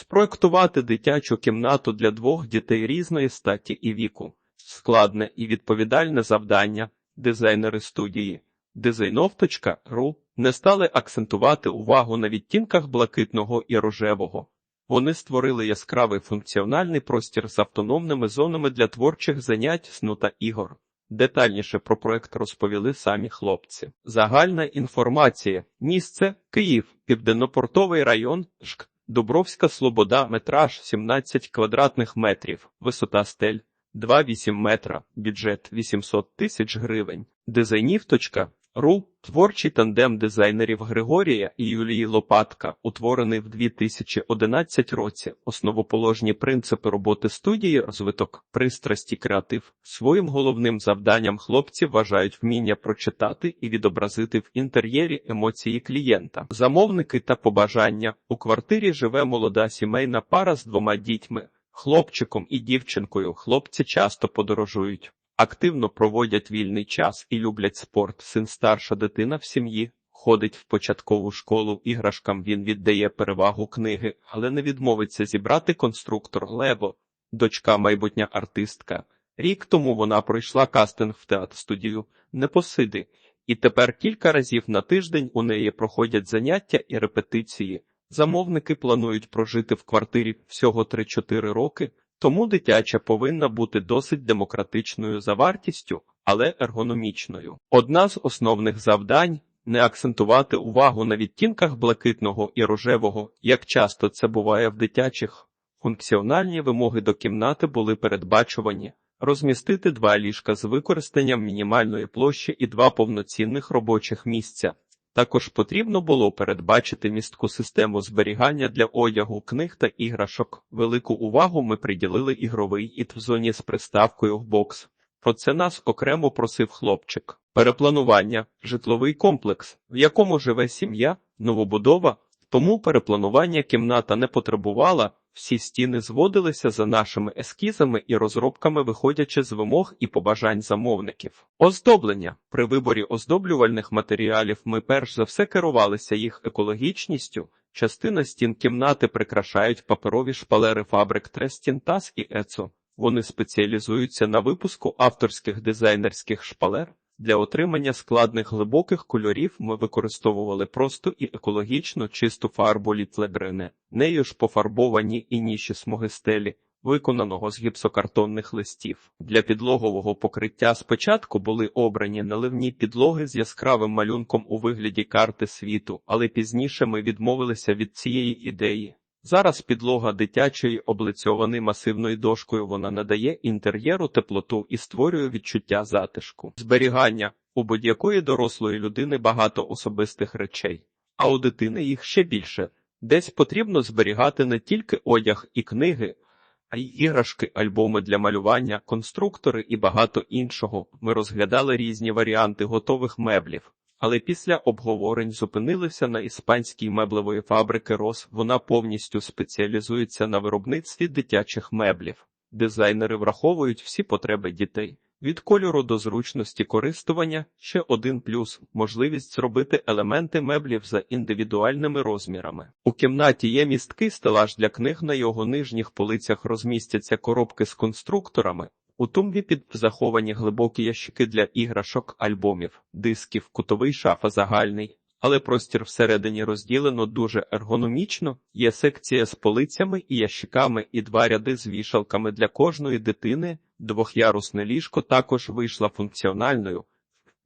Спроектувати дитячу кімнату для двох дітей різної статі і віку. Складне і відповідальне завдання. Дизайнери студії Дизайновточка.ру не стали акцентувати увагу на відтінках блакитного і рожевого. Вони створили яскравий функціональний простір з автономними зонами для творчих занять, сну та ігор. Детальніше про проект розповіли самі хлопці. Загальна інформація. Місце Київ, Південнопортовий район, ЖК, Дубровська Слобода, метраж 17 квадратних метрів, висота стель 2,8 метра, бюджет 800 тисяч гривень. Дизайнів.ру творчий тандем дизайнерів Григорія і Юлії Лопатка, утворений в 2011 році. Основоположні принципи роботи студії, розвиток, пристрасті, креатив. Своїм головним завданням хлопці вважають вміння прочитати і відобразити в інтер'єрі емоції клієнта. Замовники та побажання. У квартирі живе молода сімейна пара з двома дітьми. Хлопчиком і дівчинкою хлопці часто подорожують, активно проводять вільний час і люблять спорт. Син старша дитина в сім'ї, ходить в початкову школу іграшкам. Він віддає перевагу книги, але не відмовиться зібрати конструктор Лего. Дочка майбутня артистка. Рік тому вона пройшла кастинг в театр-студію Непосиди, і тепер кілька разів на тиждень у неї проходять заняття і репетиції. Замовники планують прожити в квартирі всього 3-4 роки, тому дитяча повинна бути досить демократичною за вартістю, але ергономічною. Одна з основних завдань не акцентувати увагу на відтінках блакитного і рожевого, як часто це буває в дитячих. Функціональні вимоги до кімнати були передбачувані. Розмістити два ліжка з використанням мінімальної площі і два повноцінних робочих місця. Також потрібно було передбачити містку систему зберігання для одягу, книг та іграшок. Велику увагу ми приділили ігровий іт в зоні з приставкою в бокс. Про це нас окремо просив хлопчик. Перепланування, житловий комплекс, в якому живе сім'я, новобудова. Тому перепланування кімната не потребувала, всі стіни зводилися за нашими ескізами і розробками, виходячи з вимог і побажань замовників. Оздоблення при виборі оздоблювальних матеріалів ми перш за все керувалися їх екологічністю. Частина стін кімнати прикрашають паперові шпалери фабрик Трестінтас і Ецо. Вони спеціалізуються на випуску авторських дизайнерських шпалер. Для отримання складних глибоких кольорів ми використовували просто і екологічно чисту фарбу літлебрене, нею ж пофарбовані і ніші смуги стелі, виконаного з гіпсокартонних листів. Для підлогового покриття спочатку були обрані наливні підлоги з яскравим малюнком у вигляді карти світу, але пізніше ми відмовилися від цієї ідеї. Зараз підлога дитячої облицьований масивною дошкою вона надає інтер'єру теплоту і створює відчуття затишку. Зберігання у будь-якої дорослої людини багато особистих речей, а у дитини їх ще більше. Десь потрібно зберігати не тільки одяг і книги, а й іграшки, альбоми для малювання, конструктори і багато іншого. Ми розглядали різні варіанти готових меблів. Але після обговорень зупинилися на іспанській меблевої фабрики Рос. Вона повністю спеціалізується на виробництві дитячих меблів. Дизайнери враховують всі потреби дітей. Від кольору до зручності користування ще один плюс можливість зробити елементи меблів за індивідуальними розмірами. У кімнаті є місткий стелаж для книг. На його нижніх полицях розмістяться коробки з конструкторами. У тумбі під заховані глибокі ящики для іграшок, альбомів, дисків, кутовий шафа загальний, але простір всередині розділено дуже ергономічно. Є секція з полицями і ящиками, і два ряди з вішалками для кожної дитини. Двохярусне ліжко також вийшло функціональною.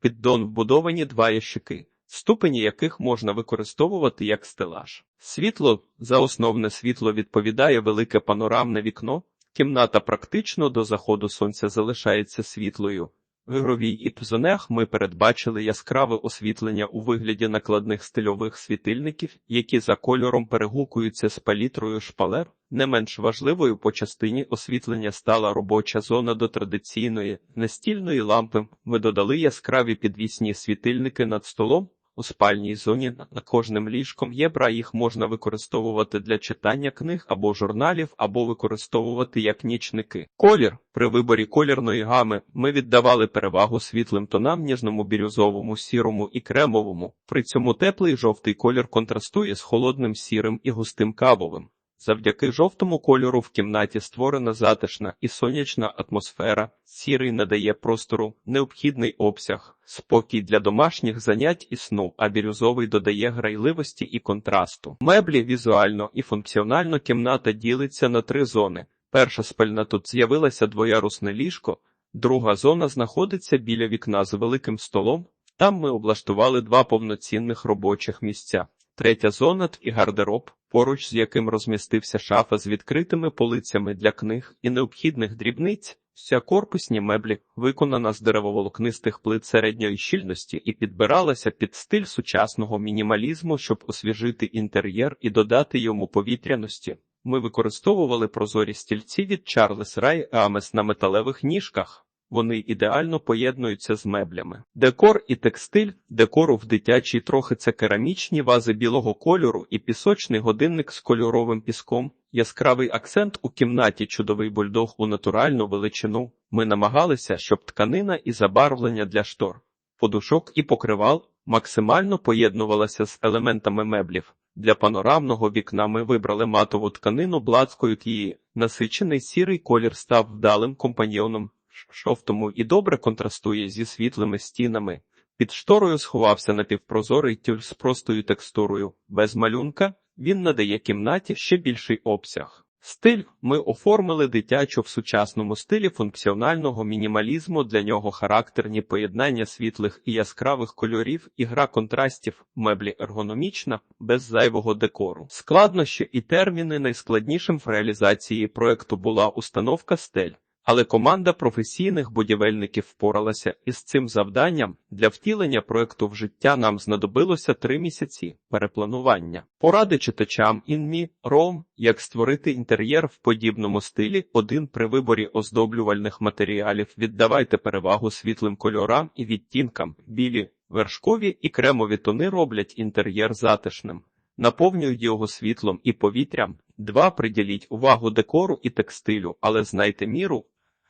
Піддон вбудовані два ящики, ступені яких можна використовувати як стелаж. Світло за основне світло відповідає велике панорамне вікно. Кімната практично до заходу сонця залишається світлою. В ігровій іпзонех ми передбачили яскраве освітлення у вигляді накладних стильових світильників, які за кольором перегукуються з палітрою шпалер. Не менш важливою по частині освітлення стала робоча зона до традиційної настільної лампи. Ми додали яскраві підвісні світильники над столом. У спальній зоні над кожним ліжком є бра, їх можна використовувати для читання книг або журналів, або використовувати як нічники. Колір при виборі колірної гами ми віддавали перевагу світлим тонам, ніжному бірюзовому, сірому і кремовому. При цьому теплий жовтий колір контрастує з холодним сірим і густим кавовим. Завдяки жовтому кольору в кімнаті створена затишна і сонячна атмосфера. Сірий надає простору необхідний обсяг, спокій для домашніх занять і сну, а бірюзовий додає грайливості і контрасту. Меблі візуально і функціонально кімната ділиться на три зони. Перша спальна тут з'явилася двоярусне ліжко, друга зона знаходиться біля вікна з великим столом. Там ми облаштували два повноцінних робочих місця. Третя зона і гардероб, поруч з яким розмістився шафа з відкритими полицями для книг і необхідних дрібниць. Вся корпусні меблі виконана з деревоволокнистих плит середньої щільності і підбиралася під стиль сучасного мінімалізму, щоб освіжити інтер'єр і додати йому повітряності. Ми використовували прозорі стільці від Charles Ray Амес на металевих ніжках. Вони ідеально поєднуються з меблями. Декор і текстиль, декору в дитячій трохи це керамічні вази білого кольору і пісочний годинник з кольоровим піском. Яскравий акцент у кімнаті чудовий бульдог у натуральну величину. Ми намагалися, щоб тканина і забарвлення для штор, подушок і покривал максимально поєднувалася з елементами меблів. Для панорамного вікна ми вибрали матову тканину блацкою її. Насичений сірий колір став вдалим компаньйоном жовтому і добре контрастує зі світлими стінами. Під шторою сховався напівпрозорий тюль з простою текстурою. Без малюнка він надає кімнаті ще більший обсяг. Стиль ми оформили дитячу в сучасному стилі функціонального мінімалізму. Для нього характерні поєднання світлих і яскравих кольорів, і гра контрастів, меблі ергономічна, без зайвого декору. Складнощі і терміни найскладнішим в реалізації проекту була установка стель. Але команда професійних будівельників впоралася із цим завданням. Для втілення проекту в життя нам знадобилося три місяці перепланування. Поради читачам інмі ром, як створити інтер'єр в подібному стилі. Один при виборі оздоблювальних матеріалів віддавайте перевагу світлим кольорам і відтінкам. Білі, вершкові і кремові тони роблять інтер'єр затишним. Наповнюють його світлом і повітрям. Два приділіть увагу декору і текстилю, але знайте міру.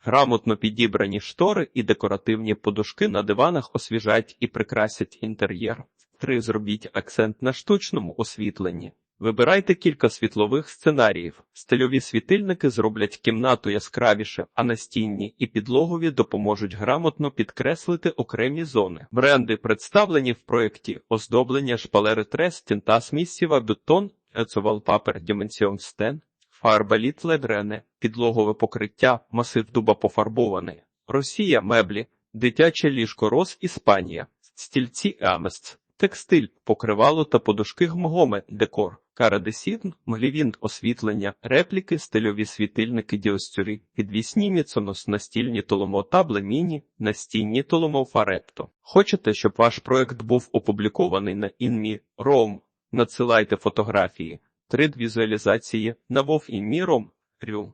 Грамотно підібрані штори і декоративні подушки на диванах освіжать і прикрасять інтер'єр. Три зробіть акцент на штучному освітленні. Вибирайте кілька світлових сценаріїв. Стильові світильники зроблять кімнату яскравіше, а настінні і підлогові допоможуть грамотно підкреслити окремі зони. Бренди представлені в проєкті оздоблення шпалери Трес, Тінтас Міссіва, Бетон, Ецовалпапер, Діменсіон Стен, фарба Літледрене, підлогове покриття, масив дуба пофарбований. Росія, меблі, дитяче ліжко Рос, Іспанія, стільці Амест, текстиль, покривало та подушки гмгоме, декор. Карадесін, Мглівін, освітлення, репліки, стильові світильники діостюрі, підвісні міцонос, настільні толомо табли міні, настінні толомо фарепто. Хочете, щоб ваш проект був опублікований на інмі Ром? Надсилайте фотографії, 3D візуалізації на Вов і Міром, Рю.